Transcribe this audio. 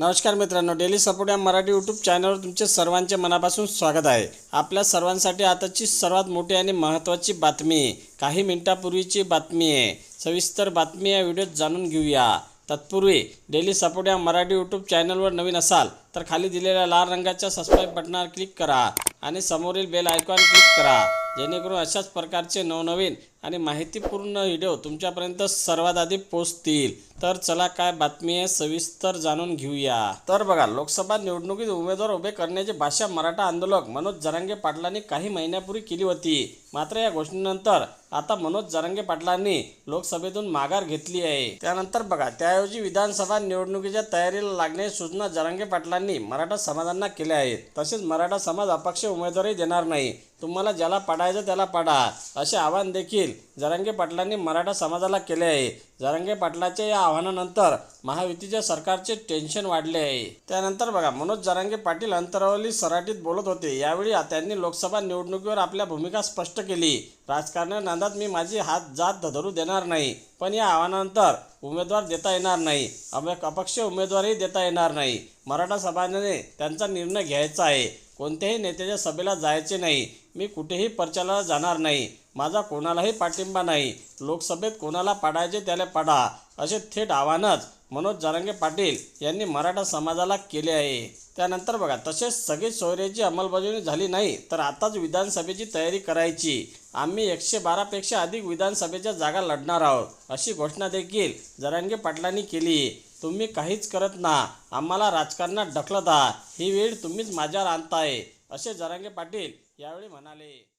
नमस्कार मित्रांनो daily support या मराठी यूट्यूब चॅनलवर तुमचे सर्वांचे मनापासून स्वागत आहे. आपल्या सर्वांसाठी आताची सर्वात मोठी आणि महत्त्वाची बातमी काही मिनिटापूर्वीची बातमी आहे. सविस्तर बातमी या व्हिडिओत जाणून घेऊया. तत्पूर्वी डेली सपोर्ट या मराठी यूट्यूब चॅनलवर नवीन असाल तर खाली दिलेल्या लाल रंगाच्या सबस्क्राईब बटनावर क्लिक करा आणि समोरील बेल आयकॉन क्लिक करा जेणेकरून अशाच प्रकारचे नवनवीन आणि माहितीपूर्ण व्हिडिओ तुमच्यापर्यंत सर्वात आधी पोहोचतील तर चला काय बातमी आहे सविस्तर जाणून घेऊया. तर बघा लोकसभा निवडणुकीत उमेदवार उभे करण्याची भाषा मराठा आंदोलक मनोज जरांगे पाटलांनी काही महिन्यापूर्वी केली होती. मात्र या घोषणेनंतर आता मनोज जरांगे पाटलांनी लोकसभेतून माघार घेतली आहे. त्यानंतर बघा त्याऐवजी विधानसभा निवडणुकीच्या तयारीला लागण्याची सूचना जरांगे पाटलांनी मराठा समाजांना केल्या आहेत तसेच मराठा समाज अपक्ष उमेदवारही देणार नाही. तुम्हाला ज्याला पाडायचं त्याला पाडा. असे आवाहन देखील जरांगे पाटलांनी मराठा समाजाला केले आहे. जरांगे पाटलाच्या या आव्हानानंतर महायुतीच्या सरकारचे टेन्शन वाढले आहे. त्यानंतर बघा मनोज जरांगे पाटील अंतरावली सराटीत बोलत होते. यावेळी त्यांनी लोकसभा निवडणुकीवर आपल्या भूमिका स्पष्ट केली. राजकारण्या नांदात मी माझी हात जात धरू देणार नाही. पण या आव्हानानंतर उमेदवार देता येणार नाही. अपक्ष उमेदवारही देता येणार नाही. मराठा समाजाने त्यांचा निर्णय घ्यायचा आहे. कोणत्याही नेत्याच्या सभेला जायचे नाही. मी कुठेही प्रचाराला जाणार नाही. माझा कोणालाही पाठिंबा नाही. लोकसभेत कोणाला पाडायचे त्याला पाडा असे थेट आव्हानच मनोज जारंगे पाटील यांनी मराठा समाजाला केले आहे. त्यानंतर बघा तसेच सगळी सोयऱ्याची अंमलबजावणी झाली नाही तर आताच विधानसभेची तयारी करायची. आम्ही एकशे बारापेक्षा अधिक विधानसभेच्या जागा लढणार आहोत अशी घोषणा देखील जरांगे पाटलांनी केली. तुम्ही काहीच करत ना. आम्हाला राजकारणात ढकलत आहात. ही वेळ तुम्हीच माझ्यावर आणताय असे जरांगे पाटील यावेळी म्हणाले.